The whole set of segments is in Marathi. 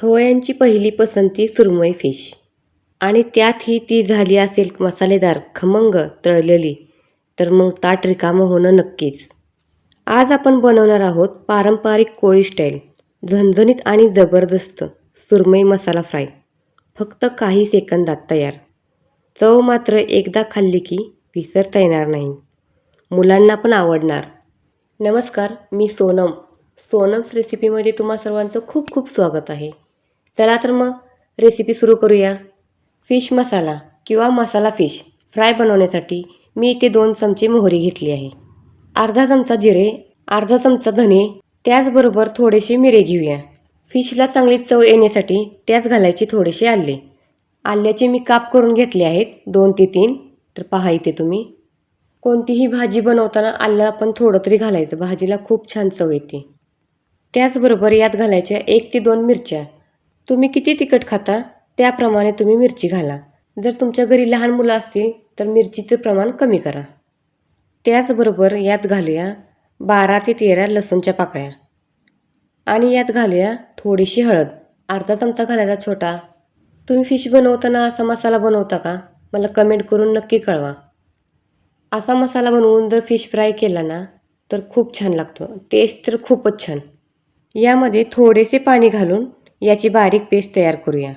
खवय्यांची पहिली पसंती सुरमई फिश. आणि त्यातही ती झाली असेल मसालेदार खमंग तळलेली तर मग ताट रिकामं होणं नक्कीच. आज आपण बनवणार आहोत पारंपरिक कोळी स्टाईल झणझणीत आणि जबरदस्त सुरमई मसाला फ्राय. फक्त काही सेकंदात तयार. चव मात्र एकदा खाल्ली की विसरता येणार नाही. मुलांना पण आवडणार. नमस्कार मी सोनम. सोनम्स रेसिपीमध्ये तुम्हा सर्वांचं खूप खूप स्वागत आहे. चला तर मग रेसिपी सुरू करूया. फिश मसाला किंवा मसाला फिश फ्राय बनवण्यासाठी मी इथे दोन चमचे मोहरी घेतली आहे. अर्धा चमचा जिरे अर्धा चमचा धने त्याचबरोबर थोडेसे मिरे घेऊया. फिशला चांगली चव येण्यासाठी त्याच घालायचे थोडेसे आले. आल्याचे मी काप करून घेतले आहेत दोन ते तीन. तर पहा इथे तुम्ही. कोणतीही भाजी बनवताना आलं आपण थोडं तरी घालायचं भाजीला खूप छान चव येते. त्याचबरोबर यात घालायच्या एक ते दोन मिरच्या. तुम्ही किती तिखट खाता त्याप्रमाणे तुम्ही मिरची घाला. जर तुमच्या घरी लहान मुलं असतील तर मिरचीचं प्रमाण कमी करा. त्याचबरोबर यात घालूया बारा ते तेरा लसूणच्या पाकळ्या. आणि यात घालूया थोडीशी हळद. अर्धा चमचा घालायचा छोटा. तुम्ही फिश बनवताना असा मसाला बनवता का? मला कमेंट करून नक्की कळवा. असा मसाला बनवून जर फिश फ्राय केला ना तर खूप छान लागतो. टेस्ट तर खूपच छान. यामध्ये थोडेसे पाणी घालून याची बारीक पेस्ट तयार करूया.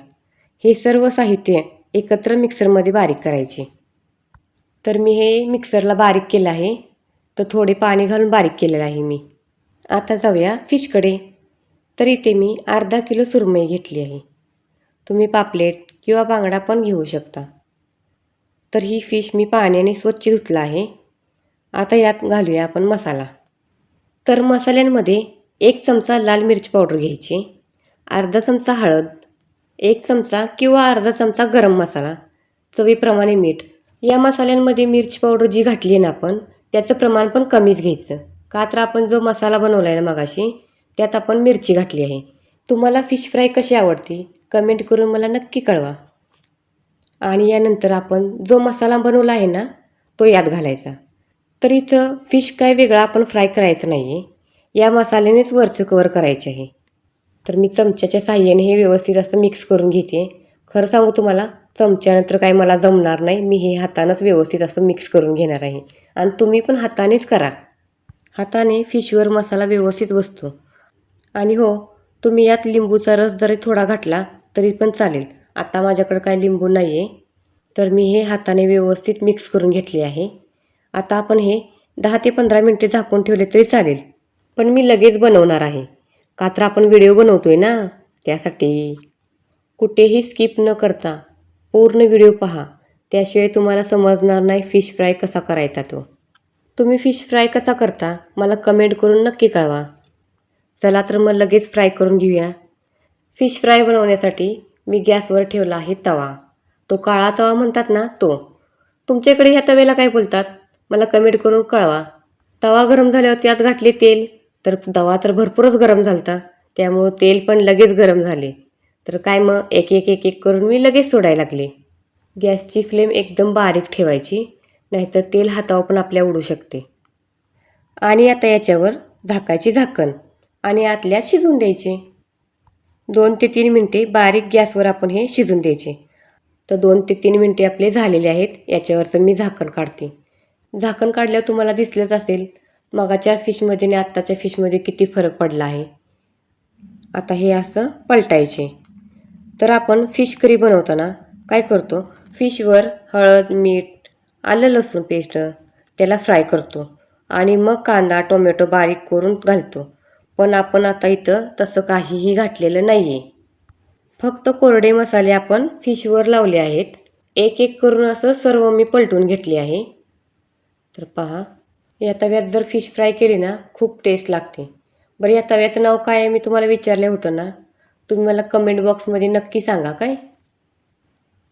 हे सर्व साहित्य एकत्र मिक्सरमध्ये बारीक करायचे. तर मी हे मिक्सरला बारीक केलं आहे. तर थोडे पाणी घालून बारीक केलेलं आहे मी. आता जाऊया फिशकडे. तर इथे मी अर्धा किलो सुरमई घेतली आहे. तुम्ही पापलेट किंवा बांगडा पण घेऊ शकता. तर ही फिश मी पाण्याने स्वच्छ धुतला आहे. आता यात घालूया आपण मसाला. तर मसाल्यांमध्ये एक चमचा लाल मिरची पावडर घ्यायची. अर्धा चमचा हळद एक चमचा किंवा अर्धा चमचा गरम मसाला चवीप्रमाणे मीठ. या मसाल्यांमध्ये मिरची पावडर जी घातली आहे ना आपण त्याचं प्रमाण पण कमीच घ्यायचं. का तर आपण जो मसाला बनवला आहे ना मगाशी त्यात आपण मिरची घातली आहे. तुम्हाला फिश फ्राय कशी आवडते? कमेंट करून मला नक्की कळवा. आणि यानंतर आपण जो मसाला बनवला आहे ना तो यात घालायचा. तर इथं फिश काय वेगळा आपण फ्राय करायचं नाही आहे या मसाल्यानेच वरचं कवर करायचे आहे. तर मी चमच्याच्या साह्याने हे व्यवस्थित असं मिक्स करून घेते. खरं सांगू तुम्हाला चमच्यानंतर काय मला जमणार नाही मी हे हातानंच व्यवस्थित असं मिक्स करून घेणार आहे. आणि तुम्ही पण हातानेच करा. हाताने फिशवर मसाला व्यवस्थित बसतो. आणि हो तुम्ही यात लिंबूचा रस जरी थोडा घातला तरी पण चालेल. आता माझ्याकडे काय लिंबू नाही आहे तर मी हे हाताने व्यवस्थित मिक्स करून घेतले आहे. आता आपण हे दहा ते पंधरा मिनटे झाकून ठेवले तरी चालेल. पण मी लगेच बनवणार आहे. का तर आपण व्हिडिओ बनवतो आहे ना? त्यासाठी. कुठेही स्किप न करता पूर्ण व्हिडिओ पहा. त्याशिवाय तुम्हाला समजणार नाही फिश फ्राय कसा करायचा तो. तुम्ही फिश फ्राय कसा करता मला कमेंट करून नक्की कळवा. चला तर मग लगेच फ्राय करून घेऊया. फिश फ्राय बनवण्यासाठी मी गॅसवर ठेवला आहे तवा. तो काळा तवा म्हणतात ना तो. तुमच्याकडे ह्या तव्याला काय बोलतात? मला कमेंट करून कळवा. तवा गरम झाल्यावर त्यात घातले तेल. तर तवा तर भरपूरच गरम झालता. त्यामुळं तेल पण लगेच गरम झाले. तर काय मग एक एक एक एक करून मी लगेच सोडायला लागले. गॅसची फ्लेम एकदम बारीक ठेवायची नाहीतर तेल हातावर पण आपल्या उडू शकते. आणि आता याच्यावर झाकायची झाकण आणि आतल्यात शिजून द्यायचे. दोन ते तीन मिनटे बारीक गॅसवर आपण हे शिजून द्यायचे. तर दोन ते तीन मिनटे आपले झालेले आहेत याच्यावरचं मी झाकण काढते. झाकण काढल्यावर तुम्हाला दिसलंच असेल मगाच्या फिशमध्ये आणि आत्ताच्या फिशमध्ये किती फरक पडला आहे? आता हे असं पलटायचे. तर आपण फिश करी बनवताना काय करतो? फिशवर हळद मीठ आलं लसूण पेस्ट त्याला फ्राय करतो आणि मग कांदा टोमॅटो बारीक करून घालतो. पण आपण आता इथं तसं काहीही घातलेलं नाही आहे फक्त कोरडे मसाले आपण फिशवर लावले आहेत. एक एक करून असं सर्व मी पलटून घेतले आहे. तर पहा. या तव्यात जर फिश फ्राय केली ना खूप टेस्ट लागते. बरं या तव्याचं नाव काय आहे? मी तुम्हाला विचारलं होतं ना. तुम्ही मला कमेंट बॉक्समध्ये नक्की सांगा काय?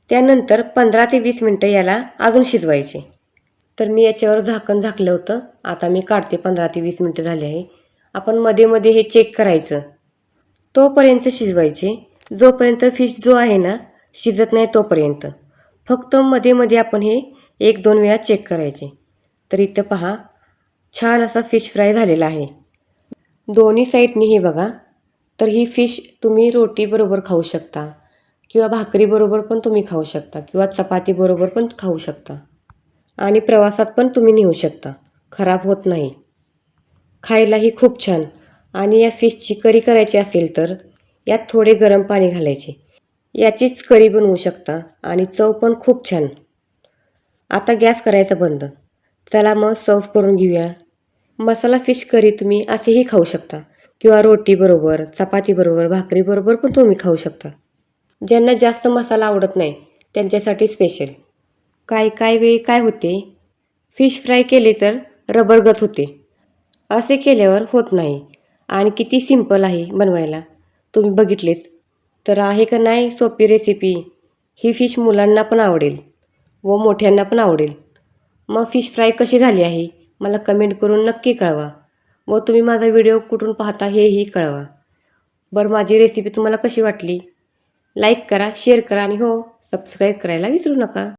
त्यानंतर पंधरा ते वीस मिनटं याला अजून शिजवायचे. तर मी याच्यावर झाकण झाकलं होतं. आता मी काढते पंधरा ते वीस मिनटं झाली आहे. आपण मध्ये मध्ये हे चेक करायचं. तोपर्यंत शिजवायचे. जोपर्यंत फिश जो आहे ना शिजत नाही तोपर्यंत. फक्त मध्ये मध्ये आपण हे एक दोन वेळा चेक करायचे. तर इथं पहा छान असा फिश फ्राय झालेला आहे. दोन्ही साईडनी हे बघा. तर ही फिश तुम्ही रोटीबरोबर खाऊ शकता. किंवा भाकरीबरोबर पण तुम्ही खाऊ शकता. किंवा चपातीबरोबर पण खाऊ शकता. आणि प्रवासात पण तुम्ही नेऊ शकता. खराब होत नाही. खायलाही खूप छान. आणि या फिशची करी करायची असेल तर यात थोडे गरम पाणी घालायचे. याचीच करी बनवू शकता. आणि चव पण खूप छान. आता गॅस करायचा बंद. चला मग सर्व करून घेऊया. मसाला फिश करी तुम्ही असेही खाऊ शकता. किंवा रोटीबरोबर चपातीबरोबर भाकरीबरोबर पण तुम्ही खाऊ शकता. ज्यांना जास्त मसाला आवडत नाही त्यांच्यासाठी स्पेशल काय काय वेळी काय होते? फिश फ्राय केले तर रबरगत होते. असे केल्यावर होत नाही. आणि किती सिंपल आहे बनवायला. तुम्ही बघितलेच. तर आहे का नाही सोपी रेसिपी ही फिश मुलांना पण आवडेल. व मोठ्यांना पण आवडेल. मग फिश फ्राय कशी झाली आहे? मला कमेंट करून नक्की कळवा. व तुम्ही माझा व्हिडिओ कुठून पाहता हेही कळवा. बरं माझी रेसिपी तुम्हाला कशी वाटली? लाईक करा शेअर करा आणि हो सबस्क्राईब करायला विसरू नका.